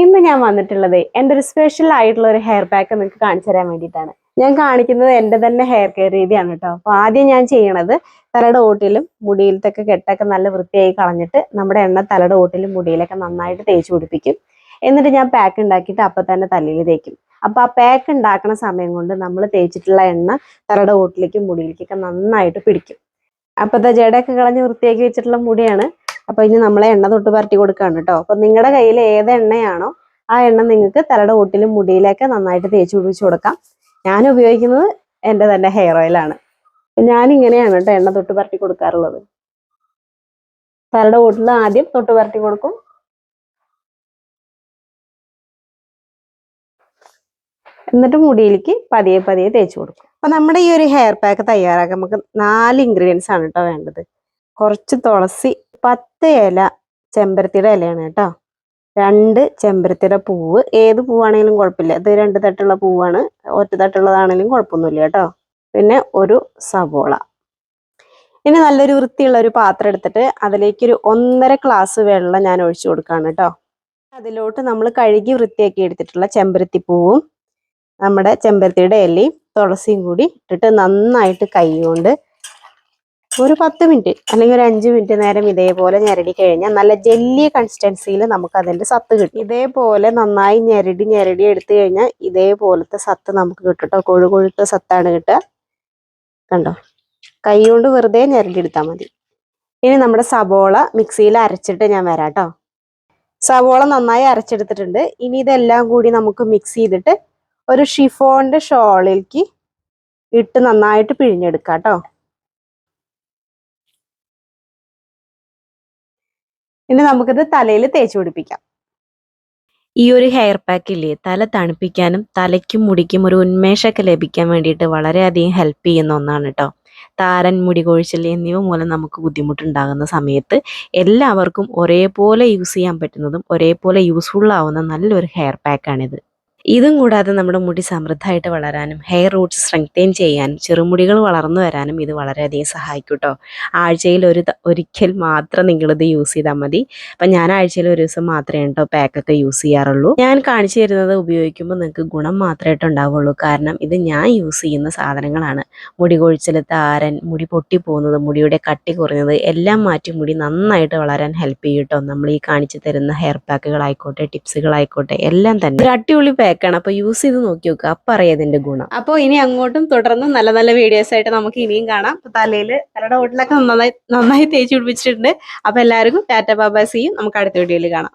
ഇന്ന് ഞാൻ വന്നിട്ടുള്ളത് എന്റെ ഒരു സ്പെഷ്യൽ ആയിട്ടുള്ള ഒരു ഹെയർ പാക്ക് നിങ്ങൾക്ക് കാണിച്ചു തരാൻ വേണ്ടിയിട്ടാണ്. ഞാൻ കാണിക്കുന്നത് എന്റെ തന്നെ ഹെയർ കെയർ രീതിയാണ് കേട്ടോ. അപ്പോൾ ആദ്യം ഞാൻ ചെയ്യണത് തലയുടെ ഓട്ടിലും മുടിയിലത്തൊക്കെ കെട്ടൊക്കെ നല്ല വൃത്തിയായി കളഞ്ഞിട്ട് നമ്മുടെ എണ്ണ തലയുടെ ഓട്ടിലും മുടിയിലൊക്കെ നന്നായിട്ട് തേച്ച് പിടിപ്പിക്കും. എന്നിട്ട് ഞാൻ പാക്ക് ഉണ്ടാക്കിയിട്ട് അപ്പം തന്നെ തലയിൽ തേക്കും. അപ്പോൾ ആ പാക്ക് ഉണ്ടാക്കുന്ന സമയം കൊണ്ട് നമ്മൾ തേച്ചിട്ടുള്ള എണ്ണ തലയുടെ ഓട്ടിലേക്കും മുടിയിലേക്കൊക്കെ നന്നായിട്ട് പിടിക്കും. അപ്പോഴത്തെ ജടയൊക്കെ കളഞ്ഞ് വൃത്തിയാക്കി വെച്ചിട്ടുള്ള മുടിയാണ്. അപ്പൊ ഇനി നമ്മളെ എണ്ണ തൊട്ട് പരട്ടി കൊടുക്കാണ് കേട്ടോ അപ്പൊ നിങ്ങളുടെ കയ്യിൽ ഏത് എണ്ണയാണോ ആ എണ്ണ നിങ്ങൾക്ക് തലയുടെ ഒട്ടിലും മുടിയിലൊക്കെ നന്നായിട്ട് തേച്ച് പിടിപ്പിച്ച് കൊടുക്കാം. ഞാൻ ഉപയോഗിക്കുന്നത് എന്റെ തന്നെ ഹെയർ ഓയിലാണ് ഞാൻ ഇങ്ങനെയാണ് കേട്ടോ എണ്ണ തൊട്ട് പരട്ടി കൊടുക്കാറുള്ളത്. തലയുടെ ഓട്ടിൽ ആദ്യം തൊട്ട് പരട്ടി കൊടുക്കും. എന്നിട്ട് മുടിയിലേക്ക് പതിയെ പതിയെ തേച്ച് കൊടുക്കും. അപ്പൊ നമ്മുടെ ഈ ഒരു ഹെയർ പാക്ക് തയ്യാറാക്കാൻ നമുക്ക് നാല് ഇൻഗ്രീഡിയൻസ് ആണ് കേട്ടോ വേണ്ടത്. കുറച്ച് തുളസി പത്ത് ഇല ചെമ്പരത്തിയുടെ ഇലയാണ് കേട്ടോ. രണ്ട് ചെമ്പരത്തിയുടെ പൂവ്. ഏത് പൂവാണെങ്കിലും കുഴപ്പമില്ല. ഇത് രണ്ട് തട്ടുള്ള പൂവാണ്. ഒറ്റ തട്ടുള്ളതാണെങ്കിലും കുഴപ്പമൊന്നുമില്ല കേട്ടോ. പിന്നെ ഒരു സവോള. ഇനി നല്ലൊരു വൃത്തിയുള്ള ഒരു പാത്രം എടുത്തിട്ട് അതിലേക്ക് ഒരു ഒന്നര ഗ്ലാസ് വെള്ളം ഞാൻ ഒഴിച്ചു കൊടുക്കുകയാണ് കേട്ടോ. അതിലോട്ട് നമ്മൾ കഴുകി വൃത്തിയാക്കി എടുത്തിട്ടുള്ള ചെമ്പരത്തി പൂവും നമ്മുടെ ചെമ്പരത്തിയുടെ ഇലയും തുളസിയും കൂടി ഇട്ടിട്ട് നന്നായിട്ട് കൈ കൊണ്ട് ഒരു പത്ത് മിനിറ്റ് അല്ലെങ്കിൽ ഒരു അഞ്ച് മിനിറ്റ് നേരം ഇതേപോലെ ഞെരടി കഴിഞ്ഞാൽ നല്ല ജെല്ലി കൺസിസ്റ്റൻസിയിൽ നമുക്ക് അതിന്റെ സത്ത് കിട്ടും. ഇതേപോലെ നന്നായി ഞെരടി ഞെരടി എടുത്തു കഴിഞ്ഞാൽ ഇതേപോലത്തെ സത്ത് നമുക്ക് കിട്ടും കേട്ടോ കൊഴു കൊഴുത്ത സത്താണ് കിട്ടുക. കണ്ടോ? കൈ കൊണ്ട് വെറുതെ ഞെരടി എടുത്താൽ മതി. ഇനി നമ്മുടെ സബോള മിക്സിയിൽ അരച്ചിട്ട് ഞാൻ വരാം കേട്ടോ സവോള നന്നായി അരച്ചെടുത്തിട്ടുണ്ട്. ഇനി ഇതെല്ലാം കൂടി നമുക്ക് മിക്സ് ചെയ്തിട്ട് ഒരു ഷിഫോണിന്റെ ഷോളിലേക്ക് ഇട്ട് നന്നായിട്ട് പിഴിഞ്ഞെടുക്കാം കേട്ടോ ഇനി നമുക്കിത് തലയിൽ തേച്ച് പിടിപ്പിക്കാം. ഈ ഒരു ഹെയർ പാക്ക് ഇല്ലേ തല തണുപ്പിക്കാനും തലയ്ക്കും മുടിക്കും ഒരു ഉന്മേഷമൊക്കെ ലഭിക്കാൻ വേണ്ടിയിട്ട് വളരെയധികം ഹെൽപ്പ് ചെയ്യുന്ന ഒന്നാണ് കേട്ടോ താരൻ മുടി കൊഴിച്ചൽ എന്നിവ മൂലം നമുക്ക് ബുദ്ധിമുട്ടുണ്ടാകുന്ന സമയത്ത് എല്ലാവർക്കും ഒരേപോലെ യൂസ് ചെയ്യാൻ പറ്റുന്നതും ഒരേപോലെ യൂസ്ഫുൾ ആവുന്ന നല്ലൊരു ഹെയർ പാക്കാണിത് ഇതും കൂടാതെ നമ്മുടെ മുടി സമൃദ്ധമായിട്ട് വളരാനും ഹെയർ റൂട്ട്സ് സ്ട്രെങ്തെയിൻ ചെയ്യാനും ചെറുമുടികൾ വളർന്നു വരാനും ഇത് വളരെയധികം സഹായിക്കും കേട്ടോ ആഴ്ചയിൽ ഒരു ഒരിക്കൽ മാത്രം നിങ്ങളിത് യൂസ് ചെയ്താൽ മതി. അപ്പം ഞാൻ ആഴ്ചയിൽ ഒരു ദിവസം മാത്രമേ കേട്ടോ പാക്കൊക്കെ യൂസ് ചെയ്യാറുള്ളൂ. ഞാൻ കാണിച്ചു തരുന്നത് ഉപയോഗിക്കുമ്പോൾ നിങ്ങൾക്ക് ഗുണം മാത്രമായിട്ട് ഉണ്ടാവുള്ളൂ കാരണം ഇത് ഞാൻ യൂസ് ചെയ്യുന്ന സാധനങ്ങളാണ്. മുടി കൊഴിച്ചൽ താരൻ മുടി പൊട്ടിപ്പോകുന്നത് മുടിയുടെ കട്ടി കുറഞ്ഞത് എല്ലാം മാറ്റി മുടി നന്നായിട്ട് വളരാൻ ഹെൽപ്പ് ചെയ്യും കേട്ടോ. നമ്മൾ ഈ കാണിച്ചു തരുന്ന ഹെയർ പാക്കുകളായിക്കോട്ടെ ടിപ്സുകളായിക്കോട്ടെ എല്ലാം തന്നെ. ഒരു അടിപൊളി പാക്കാണ് അപ്പോൾ യൂസ് ചെയ്ത് നോക്കി നോക്കുക അപ്പം അറിയാം ഇതിന്റെ ഗുണം. അപ്പോൾ ഇനി അങ്ങോട്ടും തുടർന്ന് നല്ല നല്ല വീഡിയോസ് ആയിട്ട് നമുക്ക് ഇനിയും കാണാം. അപ്പൊ തലയിൽ തലയുടെ ഓട്ടിലൊക്കെ നന്നായി നന്നായി തേച്ച് പിടിപ്പിച്ചിട്ടുണ്ട്. അപ്പൊ എല്ലാവർക്കും ടാറ്റ ബാബാസിയും നമുക്ക് അടുത്ത വീഡിയോയിൽ കാണാം.